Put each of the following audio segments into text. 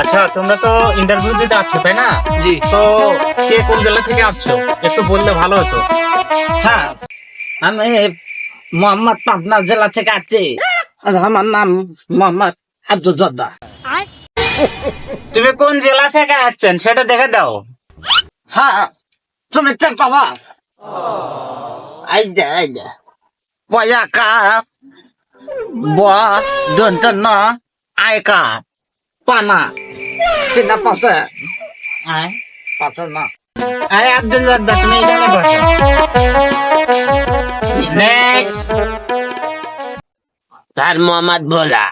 আচ্ছা তোমরা তো ইন্টারভিউ দিতে আসছো তাই না? জি। তো কে কোন জেলা থেকে আসছো? একটু বললে ভালো হতো। স্যার আমি মোহাম্মদ পাবনা জেলা থেকে আসছি। আমার নাম মোহাম্মদ আব্দুল তুমি কোন জেলা থেকে আসছেন সেটা দেখে দাও। স্যার তুমি টের পাবা। এই যে এই যে বয়া কাপ ব দন্ত ন আয়কা পানা চিন্তা পাশে আয় পাশে তার মোহাম্মদ ভোলা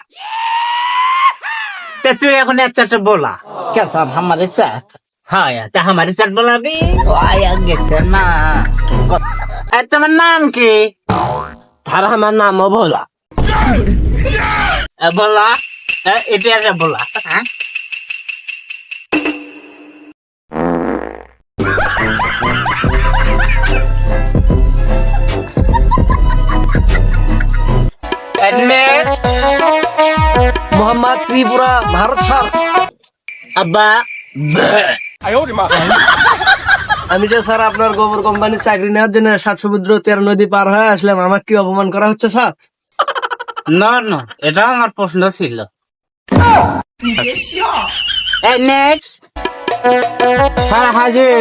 তা তুই এখন এক চারটে বলা কে সব আমার চাট হয় তা আমার চাট বলাবি আয়া গেছে তোমার নাম কি তার আমার নামও ভোলা বলা এ, এটা একটা বলা। হ্যাঁ। মোহাম্মদ ত্রিপুরা ভারত স্যার। আব্বা। আমি যে স্যার আপনার গোবর কোম্পানির চাকরি নেওয়ার জন্য সাত সমুদ্র তেরো নদী পার হয়ে আসলাম আমাকে কি অপমান করা হচ্ছে স্যার? না না এটাও আমার প্রশ্ন ছিল। হাজির।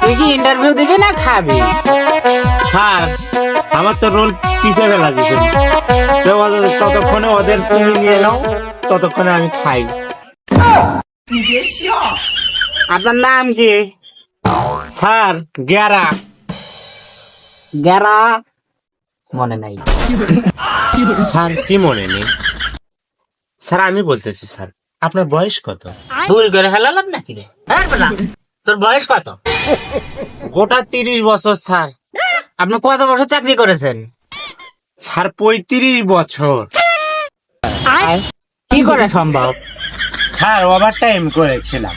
তুই কি ইন্টারভিউ দিবি না খাবি? স্যার আমার তো রোল পিছে ফেলা দিয়েছেন তো ওদের- ততক্ষণে ওদের তুমি নিয়ে নাও ততক্ষণে আমি খাই। আপনার নাম কি? স্যার গ্যারা গ্যারা মনে নাই। স্যার কি মনে নেই? স্যার আমি বলতেছি স্যার আপনার বয়স কত? ভুল করে ফেলালাম নাকি রে? তোর বয়স কত? গোটা তিরিশ বছর স্যার। আপনি কত বছর চাকরি করেছেন? স্যার পঁয়ত্রিশ বছর। কি করে সম্ভব? স্যার ওভার টাইম করেছিলাম